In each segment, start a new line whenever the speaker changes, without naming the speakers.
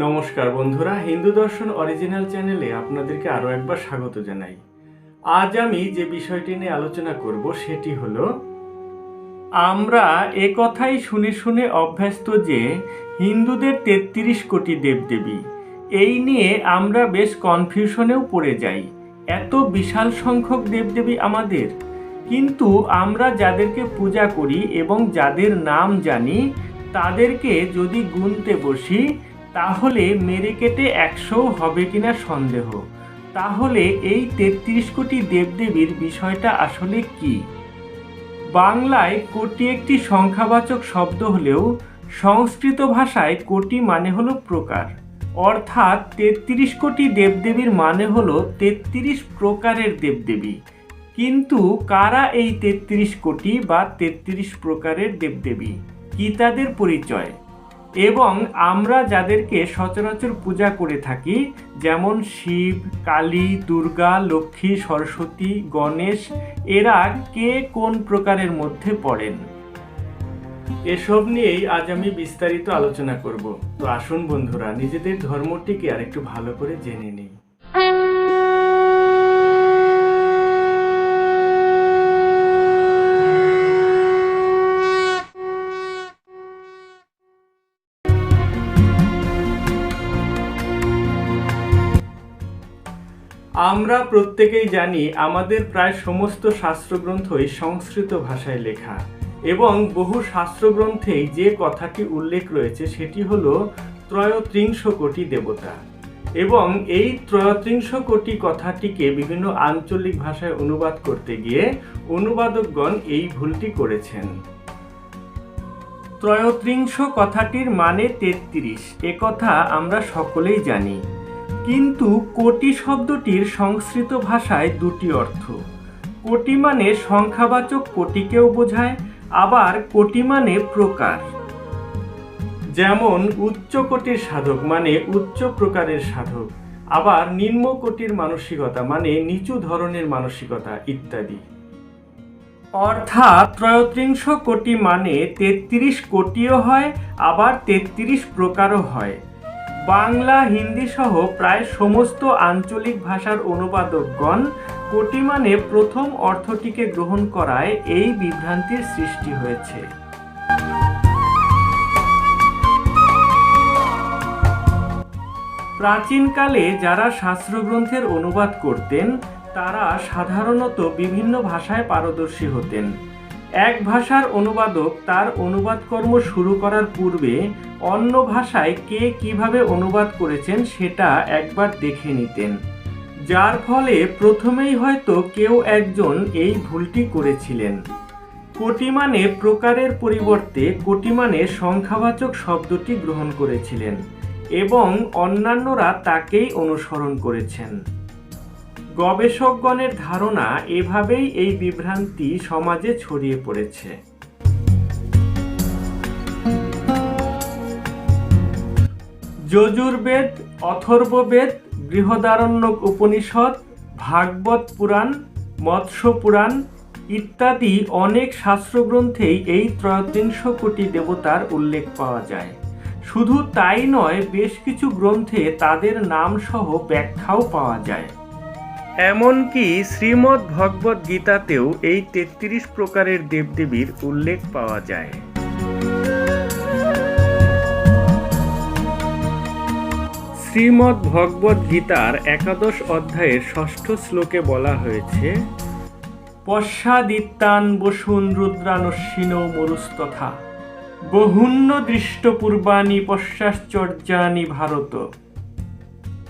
নমস্কার বন্ধুরা, হিন্দু দর্শন অরিজিনাল চ্যানেলে আপনাদেরকে আরও একবার স্বাগত জানাই। আজ আমি যে বিষয়টি নিয়ে আলোচনা করব সেটি হলো, আমরা এ কথাই শুনে শুনে অভ্যস্ত যে হিন্দুদের তেত্রিশ কোটি দেবদেবী, এই নিয়ে আমরা বেশ কনফিউশনেও পড়ে যাই। এত বিশাল সংখ্যক দেবদেবী আমাদের। কিন্তু আমরা যাদেরকে পূজা করি এবং যাদের নাম জানি, তাদেরকে যদি গুনতে বসি তাহলে মেরে কেটে একশো হবে কিনা সন্দেহ। তাহলে এই তেত্রিশ কোটি দেবদেবীর বিষয়টা আসলে কি? বাংলায় কোটি একটি সংখ্যাবাচক শব্দ হলেও সংস্কৃত ভাষায় কোটি মানে হলো প্রকার। অর্থাৎ তেত্রিশ কোটি দেবদেবীর মানে হলো তেত্রিশ প্রকারের দেবদেবী। কিন্তু কারা এই তেত্রিশ কোটি বা তেত্রিশ প্রকারের দেবদেবী? কি তাদের পরিচয়? এবং আমরা যাদেরকে সচরাচর পূজা করে থাকি, যেমন শিব, কালী, দুর্গা, লক্ষ্মী, সরস্বতী, গণেশ, এরা কে কোন প্রকারের মধ্যে পড়েন? এসব নিয়েই আজ আমি বিস্তারিত আলোচনা করব। তো আসুন বন্ধুরা, নিজেদের ধর্মটিকে আরেকটু ভালো করে জেনে নিই। আমরা প্রত্যেকেই জানি আমাদের প্রায় সমস্ত শাস্ত্রগ্রন্থই সংস্কৃত ভাষায় লেখা এবং বহু শাস্ত্রগ্রন্থেই যে কথাটি উল্লেখ রয়েছে সেটি হলো ত্রয়ত্রিংশ কোটি দেবতা। এবং এই ত্রয়ত্রিংশ কোটি কথাটিকে বিভিন্ন আঞ্চলিক ভাষায় অনুবাদ করতে গিয়ে অনুবাদকগণ এই ভুলটি করেছেন। ত্রয়ত্রিংশ কথাটির মানে তেত্রিশ। কথা আমরা সকলেই জানি। কিন্তু কোটি শব্দটির সংস্কৃত ভাষায় দুটি অর্থ। কোটি মানে সংখ্যাবাচক কোটিকেও বোঝায়, আবার কোটি মানে প্রকার। যেমন, উচ্চ কোটির সাধক মানে উচ্চ প্রকারের সাধক, আবার নিম্ন কোটির মানসিকতা মানে নিচু ধরনের মানসিকতা ইত্যাদি। অর্থাৎ ত্রয়ত্রিংশ কোটি মানে তেত্রিশ কোটিও হয়, আবার তেত্রিশ প্রকারও হয়। বাংলা, হিন্দি সহ প্রায় সমস্ত আঞ্চলিক ভাষার অনুবাদকগণ কোটি মানে প্রথম অর্থটিকে গ্রহণ করায় এই বিভ্রান্তির সৃষ্টি হয়েছে। প্রাচীনকালে যারা শাস্ত্রগ্রন্থের অনুবাদ করতেন, তারা সাধারণত বিভিন্ন ভাষায় পারদর্শী হতেন। এক ভাষার অনুবাদক তার অনুবাদ কর্ম শুরু করার পূর্বে অন্য ভাষায় কে কীভাবে অনুবাদ করেছেন সেটা একবার দেখে নিতেন। যার ফলে প্রথমেই হয়তো কেউ একজন এই ভুলটি করেছিলেন। কোটি মানে প্রকারের পরিবর্তে কোটি মানে সংখ্যাবাচক শব্দটি গ্রহণ করেছিলেন এবং অন্যান্যরা তাকেই অনুসরণ করেছেন। গবেষকগণের ধারণা এভাবেই এই বিভ্রান্তি সমাজে ছড়িয়ে পড়েছে। যজুর্বেদ, অথর্ববেদ, বৃহদারণ্যক উপনিষদ, ভাগবত পুরাণ, মৎস্য পুরাণ ইত্যাদি অনেক শাস্ত্রগ্রন্থেই এই ত্রয়োত্রিংশ কোটি দেবতার উল্লেখ পাওয়া যায়। শুধু তাই নয়, বেশ কিছু গ্রন্থে তাদের নাম সহ ব্যাখ্যাও পাওয়া যায়। এমনকি শ্রীমদ্ ভগবত গীতাতেও এই তেত্রিশ প্রকারের দেবদেবীর উল্লেখ পাওয়া যায়। শ্রীমদ্ ভগবত গীতার একাদশ অধ্যায়ের ষষ্ঠ শ্লোকে বলা হয়েছে পশ্চাদিত্যান বসুন রুদ্রানশ্বিন মরুস্তথা বহুন্য দৃষ্টপূর্বাণী পশ্চাশ্চর্যানি ভারত।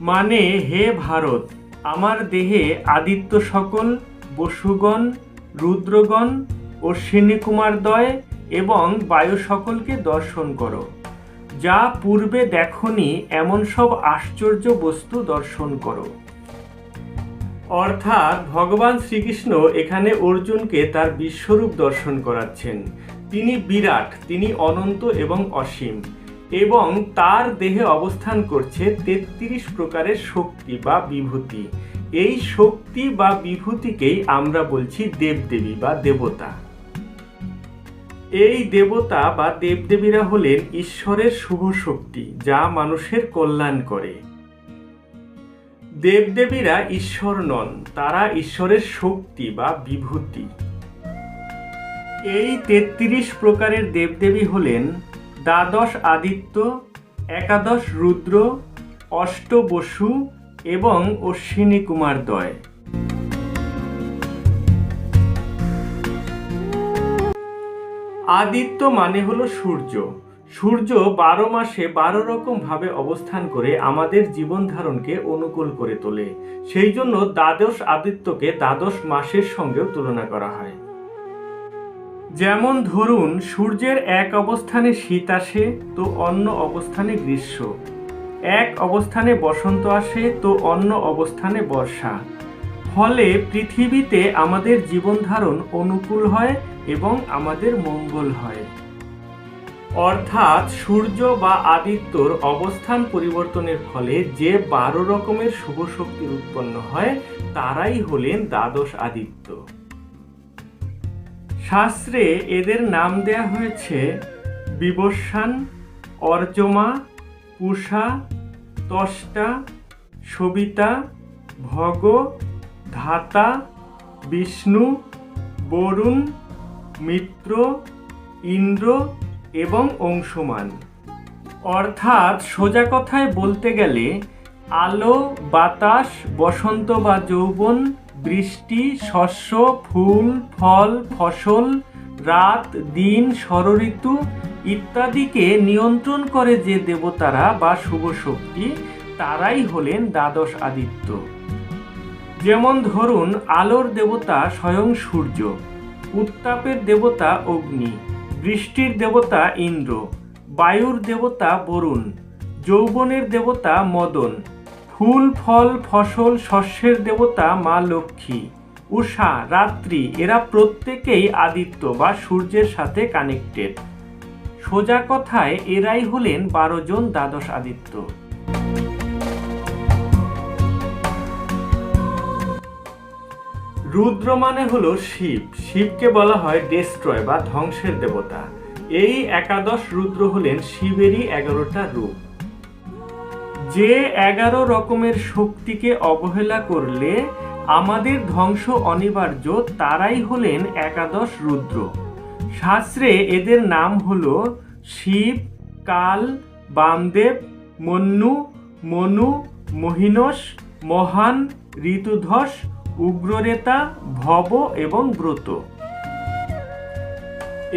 মানে হে ভারত আমার দেহে আদিত্য সকল বসুগণ, রুদ্রগণ অশ্বিনী কুমারদ্বয় এবং বায়ু সকলকে দর্শন করো। যা পূর্বে দেখনি, এমন সব আশ্চর্য বস্তু দর্শন করো। অর্থাৎ ভগবান শ্রীকৃষ্ণ এখানে অর্জুনকে তার বিশ্বরূপ দর্শন করাচ্ছেন। তিনি বিরাট, তিনি অনন্ত এবং অসীম। এবং তার দেহে অবস্থান করছে তেত্রিশ প্রকারের শক্তি বা বিভূতি। এই শক্তি বা বিভূতিকেই আমরা বলছি দেবদেবী বা দেবতা। এই দেবতা বা দেবদেবীরা হলেন ঈশ্বরের শুভ শক্তি, যা মানুষের কল্যাণ করে। দেবদেবীরা ঈশ্বর নন, তারা ঈশ্বরের শক্তি বা বিভূতি। এই তেত্রিশ প্রকারের দেবদেবী হলেন দ্বাদশ আদিত্য, একাদশ রুদ্র, অষ্ট বসু এবং অশ্বিনী কুমার দয়। আদিত্য মানে হলো সূর্য। সূর্য বারো মাসে বারো রকম ভাবে অবস্থান করে আমাদের জীবন ধারণকে অনুকূল করে তোলে। সেই জন্য দ্বাদশ আদিত্যকে দ্বাদশ মাসের সঙ্গেও তুলনা করা হয়। যেমন ধরুন, সূর্যের এক অবস্থানে শীত আসে, তো অন্য অবস্থানে গ্রীষ্ম। এক অবস্থানে বসন্ত আসে, তো অন্য অবস্থানে বর্ষা। ফলে পৃথিবীতে আমাদের জীবন ধারণ অনুকূল হয় এবং আমাদের মঙ্গল হয়। অর্থাৎ সূর্য বা আদিত্যর অবস্থান পরিবর্তনের ফলে যে বারো রকমের শুভ শক্তি উৎপন্ন হয়, তারাই হলেন দ্বাদশ আদিত্য। শাস্ত্রে এদের নাম দেয়া হয়েছে বিবস্বান অর্জমা, পুষা, তষ্টা, সবিতা, ভগ, ধাতা, বিষ্ণু, বরুণ, মিত্র, ইন্দ্র এবং অংশমান। অর্থাৎ সোজা কথায় বলতে গেলে আলো, বাতাস, বসন্ত বা যৌবন বৃষ্টি, শস্য, ফুল, ফল, ফসল, রাত, দিন ষড়ঋতু ইত্যাদিকে নিয়ন্ত্রণ করে যে দেবতারা বা শুভ শক্তি তারাই হলেন দ্বাদশ আদিত্য। যেমন ধরুন, আলোর দেবতা স্বয়ং সূর্য, উত্তাপের দেবতা অগ্নি, বৃষ্টির দেবতা ইন্দ্র, বায়ুর দেবতা বরুণ, যৌবনের দেবতা মদন ফুল, ফল, ফসল, শস্যের দেবতা, মা লক্ষ্মী উষা রাত্রি, এরা প্রত্যেকেই আদিত্য বা সূর্যের সাথে কানেক্টেড সোজা কথায়, এরাই হলেন বারো জন দ্বাদশ আদিত্য। রুদ্র মানে হলো শিব। শিবকে বলা হয় ডেস্ট্রয় বা ধ্বংসের দেবতা। এই একাদশ রুদ্র হলেন শিবেরই এগারোটা রূপ। যে এগারো রকমের শক্তিকে অবহেলা করলে আমাদের ধ্বংস অনিবার্য, তারাই হলেন একাদশ রুদ্র। শাস্ত্রে এদের নাম হল শিব, কাল, বামদেব, মন্নু, মনু, মহিনস, মহান, ঋতুধস, উগ্ররেতা, ভব এবং ব্রত।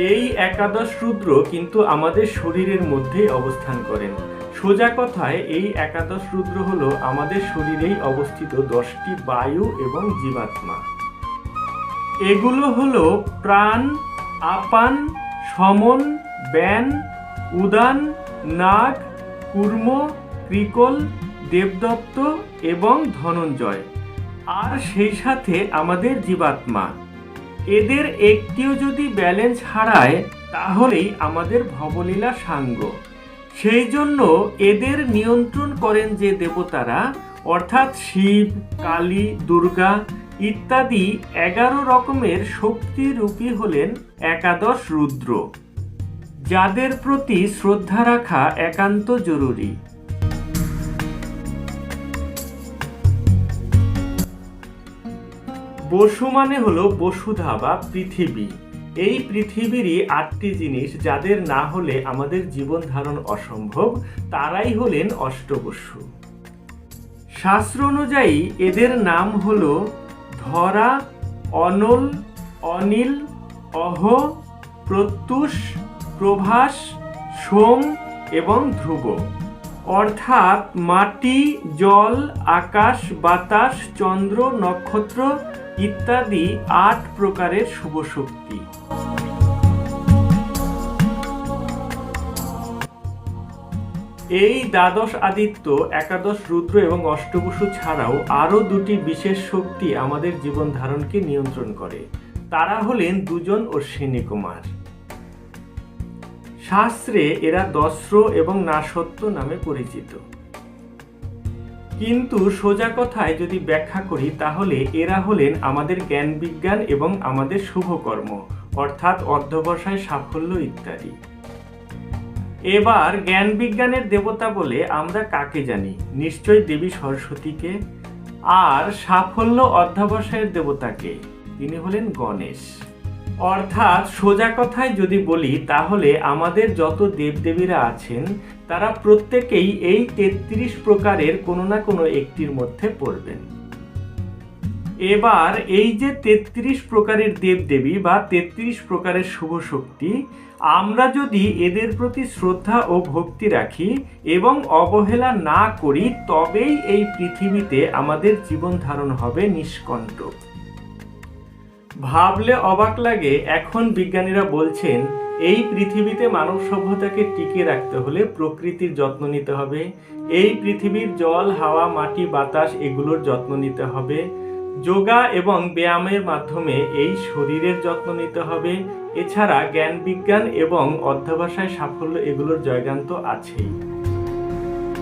এই একাদশ রুদ্র কিন্তু আমাদের শরীরের মধ্যেই অবস্থান করেন। সোজা কথায় এই একাদশ রুদ্র হলো আমাদের শরীরেই অবস্থিত দশটি বায়ু এবং জীবাত্মা। এগুলো হলো প্রাণ, আপান, সমন, ব্যান, উদান, নাগ, কুর্ম ক্রিকল দেবদত্ত এবং ধনঞ্জয়। আর সেই সাথে আমাদের জীবাত্মা। এদের একটিও যদি ব্যালেন্স হারায়, তাহলেই আমাদের ভবলীলা সাঙ্গ। সেই জন্য এদের নিয়ন্ত্রণ করেন যে দেবতারা, অর্থাৎ শিব, কালী, দুর্গা ইত্যাদি এগারো রকমের শক্তিরূপী হলেন একাদশ রুদ্র, যাদের প্রতি শ্রদ্ধা রাখা একান্ত জরুরি। বসু মানে হলো বসুধা বা পৃথিবী। এই পৃথিবীরই আটটি জিনিস যাদের না হলে আমাদের জীবন ধারণ অসম্ভব, তারাই হলেন অষ্টবসু। শাস্ত্র অনুযায়ী এদের নাম হল ধরা, অনল, অনিল, অহ, প্রত্যুষ, প্রভাস, সোম এবং ধ্রুব। অর্থাৎ মাটি, জল, আকাশ, বাতাস, চন্দ্র, নক্ষত্র ইত্যাদি আট প্রকারের শুভ শক্তি। এই দ্বাদশ আদিত্য, একাদশ রুদ্র এবং অষ্টবসু ছাড়াও আরও দুটি বিশেষ শক্তি আমাদের জীবন ধারণকে নিয়ন্ত্রণ করে। তারা হলেন দুজন অশ্বিনী কুমার শাস্ত্রে এরা দস্র এবং নাসত্ব নামে পরিচিত। কিন্তু সোজা কথায় যদি ব্যাখ্যা করি, তাহলে এরা হলেন আমাদের জ্ঞান বিজ্ঞান এবং আমাদের শুভকর্ম, অর্থাৎ অধ্যবসায়, সাফল্য ইত্যাদি। এবার জ্ঞান বিজ্ঞানের দেবতা বলে আমরা কাকে জানি? নিশ্চয় দেবী সরস্বতীকে। আর সাফল্য অধ্যবসায়ের দেবতাকে, তিনি হলেন গণেশ। অর্থাৎ সোজা কথায় যদি বলি, তাহলে আমাদের যত দেবদেবীরা আছেন, তারা প্রত্যেকেই এই তেত্রিশ প্রকারের কোনো না কোনো একটির মধ্যে পড়বেন। এবার এই যে তেত্রিশ প্রকারের দেবদেবী বা তেত্রিশ প্রকারের শুভ শক্তি, আমরা যদি এদের প্রতি শ্রদ্ধা ও ভক্তি রাখি এবং অবহেলা না করি, তবেই এই পৃথিবীতে আমাদের জীবন ধারণ হবে নিষ্কণ্টক ভাবলে অবাক লাগে, এখন বিজ্ঞানীরা বলছেন, এই পৃথিবীতে মানব সভ্যতাকে টিকে রাখতে হলে প্রকৃতির যত্ন নিতে হবে। এই পৃথিবীর জল, হাওয়া, মাটি, বাতাস এগুলোর যত্ন নিতে হবে। যোগা এবং ব্যায়ামের মাধ্যমে এই শরীরের যত্ন নিতে হবে। এছাড়া জ্ঞান বিজ্ঞান এবং অধ্যবসায় সাফল্য এগুলোর জয়গান্ত আছেই।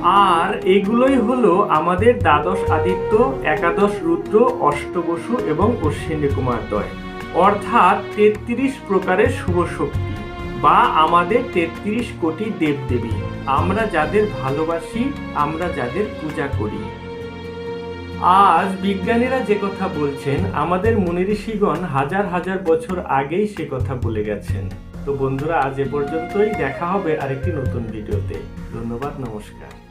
আর এগুলোই হলো আমাদের দ্বাদশ আদিত্য, একাদশ রুদ্র অষ্টবসু এবং অশ্বিনী কুমার দয় অর্থাৎ তেত্রিশ প্রকারের শুভ শক্তি বা আমাদের তেত্রিশ কোটি দেবদেবী। আমরা যাদের ভালোবাসি, আমরা যাদের পূজা করি। আজ বিজ্ঞানীরা যে কথা বলছেন, আমাদের মুনি ঋষিগণ হাজার হাজার বছর আগেই সে কথা বলে গেছেন। তো বন্ধুরা, আজ এ পর্যন্তই। দেখা হবে আরেকটি নতুন ভিডিওতে। ধন্যবাদ, নমস্কার।